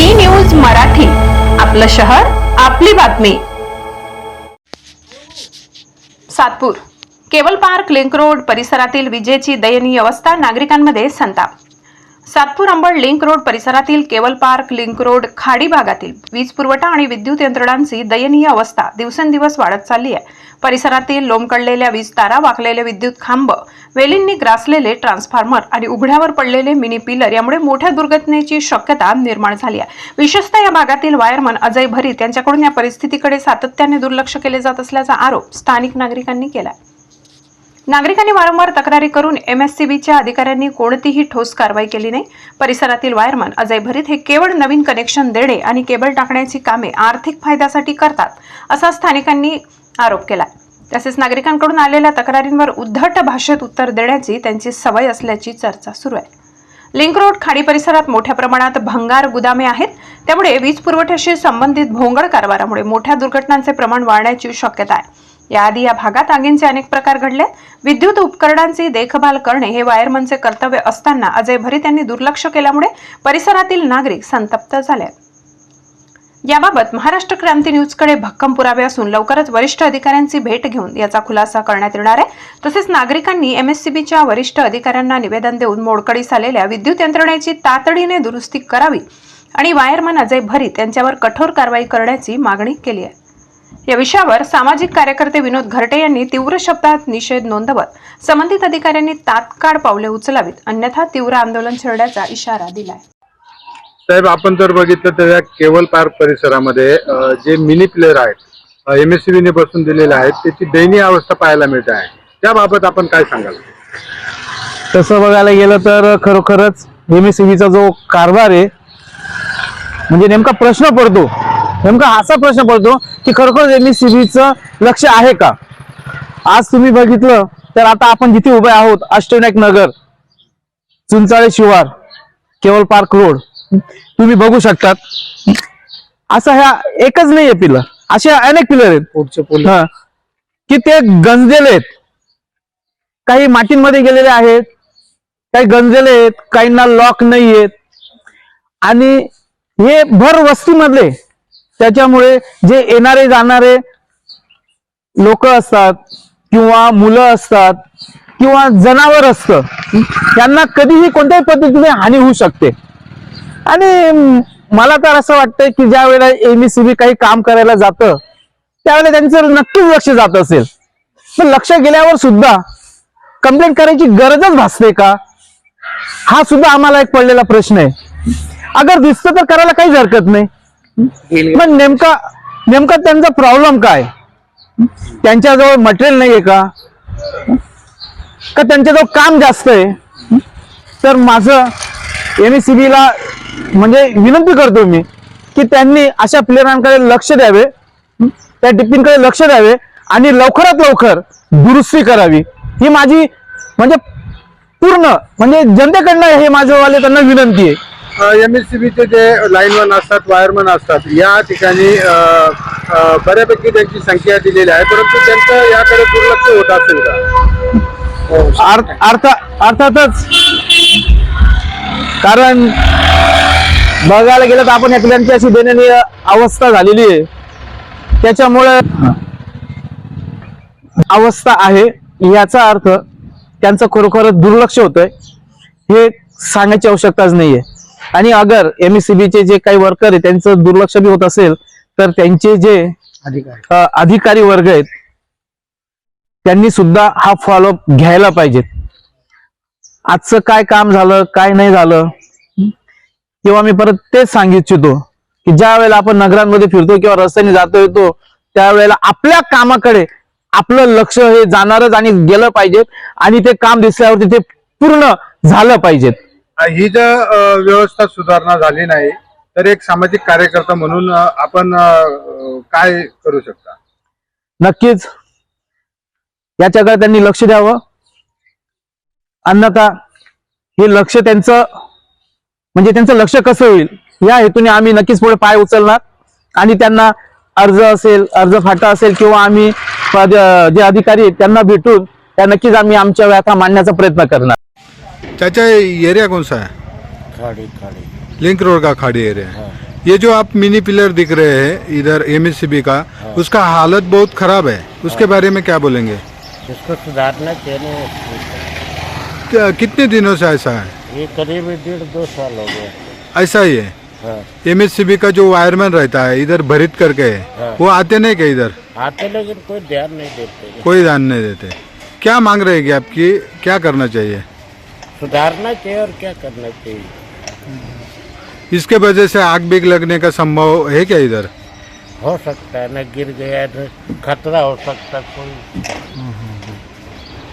बी news Marathi. आपलं शहर आपली बातमी. सातपूर. केवल पार्क लिंक रोड परिसरातील विजेची दयनीय अवस्था नागरिकांमध्ये संताप. सातपूर अंबड लिंक रोड परिसरातील केवल पार्क लिंक रोड खाडी भागातील वीज पुरवठा आणि विद्युत यंत्रणांची दयनीय अवस्था दिवसेंदिवस वाढत चालली आहे. परिसरातील लोंबकडलेल्या वीज तारा वाकलेले विद्युत खांब वेलींनी ग्रासलेले ट्रान्सफॉर्मर आणि उघड्यावर पडलेले मिनी पिलर यामुळे मोठ्या दुर्घटनेची शक्यता निर्माण झाली आहे. विशेषतः या भागातील वायरमन अजय भरीत यांच्याकडून या परिस्थितीकडे सातत्याने दुर्लक्ष केले जात असल्याचा आरोप स्थानिक नागरिकांनी केला नागरिकांनी वारंवार तक्रारी करून एमएससीबीच्या अधिकाऱ्यांनी कोणतीही ठोस कारवाई केली नाही. परिसरातील वायरमन अजय भरीत हे केवळ नवीन कनेक्शन देणे आणि केबल टाकण्याची कामे आर्थिक फायद्यासाठी करतात असा स्थानिकांनी आरोप केला तसेच नागरिकांकडून आलेल्या तक्रारींवर उद्धट भाषेत उत्तर देण्याची त्यांची सवय असल्याची चर्चा सुरू आहे. लिंक रोड खाडी परिसरात मोठ्या प्रमाणात भंगार गुदामे आहेत. त्यामुळे वीज पुरवठ्याशी संबंधित भोंगळ कारभारामुळे मोठ्या दुर्घटनांचे प्रमाण वाढण्याची शक्यता आहे. याआधी या भागात आगींचे अनेक प्रकार घडले विद्युत उपकरणांची देखभाल करणे हे वायरमनचे कर्तव्य असताना अजय भरीत यांनी दुर्लक्ष केल्यामुळे परिसरातील नागरिक संतप्त झाले. याबाबत महाराष्ट्र क्रांती न्यूजकडे भक्कम पुरावे असून लवकरच वरिष्ठ अधिकाऱ्यांची भेट घेऊन याचा खुलासा करण्यात येणार आहे. तसेच नागरिकांनी एमएससीबीच्या वरिष्ठ अधिकाऱ्यांना निवेदन देऊन मोडकळीस आलेल्या विद्युत यंत्रणेची तातडीने दुरुस्ती करावी आणि वायरमन अजय भरीत यांच्यावर कठोर कारवाई करण्याची मागणी केली आहे. या विषयावर सामाजिक कार्यकर्ते विनोद घरटे यांनी तीव्र शब्दात निषेध नोंदवत संबंधित अधिकाऱ्यांनी तात्काळ पावले उचलावीत अन्यथा तीव्र आंदोलन छेडण्याचा इशारा दिलाय. साहेब आपण जर बघितलं तर या केवल पार्क परिसरामध्ये जे मिनी प्लेअर आहेत एम एस ने बसून दिलेले आहेत त्याची दयनीय अवस्था पाहायला मिळते आहे. त्याबाबत आपण काय सांगाल? तसं बघायला गेलं तर खरोखरच एम एस चा जो कारभार आहे म्हणजे नेमका प्रश्न पडतो नेमका असा प्रश्न पडतो की खरोखर एम एस लक्ष आहे का? आज तुम्ही बघितलं तर आता आपण जिथे उभे आहोत अष्टविनायक नगर चुंचाळे शिवार केवळ पार्क रोड तुम्ही बघू शकतात. असं ह्या एकच नाहीये पिलर असे अनेक पिलर आहेत. पुढचं हा. की ते गंजलेले आहेत. काही मातींमध्ये गेलेले आहेत काही गंजलेले आहेत काहींना लॉक नाही आहेत आणि हे भर वस्तीमधले त्याच्यामुळे जे येणारे जाणारे लोक असतात किंवा मुलं असतात किंवा जनावर असतं त्यांना कधीही कोणत्याही पद्धतीने हानी होऊ शकते. आणि मला तर असं वाटतंय की ज्या वेळेला एमईसीबी काही काम करायला जातं त्यावेळेला त्यांचं नक्कीच लक्ष जात असेल. पण लक्ष गेल्यावर सुद्धा कंप्लेंट करायची गरजच भासते का? हा सुद्धा आम्हाला एक पडलेला प्रश्न आहे. अगर दिसतं तर करायला काहीच हरकत नाही. पण नेमका नेमका त्यांचा प्रॉब्लेम काय? त्यांच्याजवळ मटेरियल नाहीये का? का त्यांच्याजवळ काम जास्त आहे? तर माझं एम ला म्हणजे विनंती करतो मी की त्यांनी अशा प्लेयरांकडे लक्ष द्यावे त्या टिप्पींकडे लक्ष द्यावे आणि लवकरात लवकर दुरुस्ती करावी. ही माझी म्हणजे पूर्ण म्हणजे जनतेकडनं हे माझ्यावाले त्यांना विनंती आहे. एम एस सी चे जे लाईनमन असतात वायरमन असतात या ठिकाणी बऱ्यापैकी त्यांची संख्या दिलेली आहे परंतु त्यांचं याकडे दुर्लक्ष होत असेल का? अर्थ अर्थातच कारण बघायला गेलं तर आपण एकल्यांची अशी दयनीय अवस्था झालेली आहे. त्याच्यामुळे अवस्था आहे याचा अर्थ त्यांचं खरोखरच दुर्लक्ष होतंय हे सांगायची आवश्यकताच नाहीये. आणि अगर एम चे जे काही वर्कर आहे त्यांचं दुर्लक्ष बी होत असेल तर त्यांचे जे अधिकारी. वर्ग आहेत त्यांनी सुद्धा हा फॉलोअप घ्यायला पाहिजेत. आजचं काय काम झालं काय नाही झालं किंवा मी परत तेच सांगू इच्छितो की ज्या वेळेला आपण नगरांमध्ये फिरतो किंवा रस्त्याने जातो येतो त्यावेळेला आपल्या कामाकडे आपलं लक्ष हे जाणारच आणि गेलं पाहिजे आणि ते काम दिसल्यावरती ते पूर्ण झालं पाहिजेत. ही जर व्यवस्था सुधारणा झाली नाही तर एक सामाजिक कार्यकर्ता म्हणून आपण काय करू शकता? नक्कीच. याच्याकडे त्यांनी लक्ष द्यावं. अन्यथा हे लक्ष त्यांचं म्हणजे त्यांचं लक्ष कसं होईल? या हेतूने आम्ही नक्कीच पुढे पाय उचलणार. आणि त्यांना अर्ज असेल अर्ज फाटा असेल किंवा आम्ही जे अधिकारी आहेत त्यांना भेटून त्या नक्कीच आम्ही आमच्या व्याथा मांडण्याचा प्रयत्न करणार. चाचा ये एरिया कौन सा है? खाड़ी खाड़ी। लिंक रोड का खाड़ी एरिया है। ये जो आप मिनी पिलर दिख रहे हैं इधर एमएससीबी का उसका हालत बहुत खराब है। उसके बारे में क्या बोलेंगे? इसको सुधारना चाहिए। कितने दिनों से ऐसा है? ये करीब डेढ़ दो साल हो गया ऐसा ही है? हाँ। एमएससीबी का जो वायरमैन रहता है इधर भरित करके हाँ। वो आते नहीं क्या इधर? आते लेकिन कोई ध्यान नहीं देते। कोई ध्यान नहीं देते। क्या मांग रहेगी आपकी? क्या करना चाहिए? सुधारना चाहिए और क्या करना चाहिए? इसके वजह से आग बिग लगने का संभव है क्या इधर? हो सकता है न गिर गया खतरा हो सकता है कोई।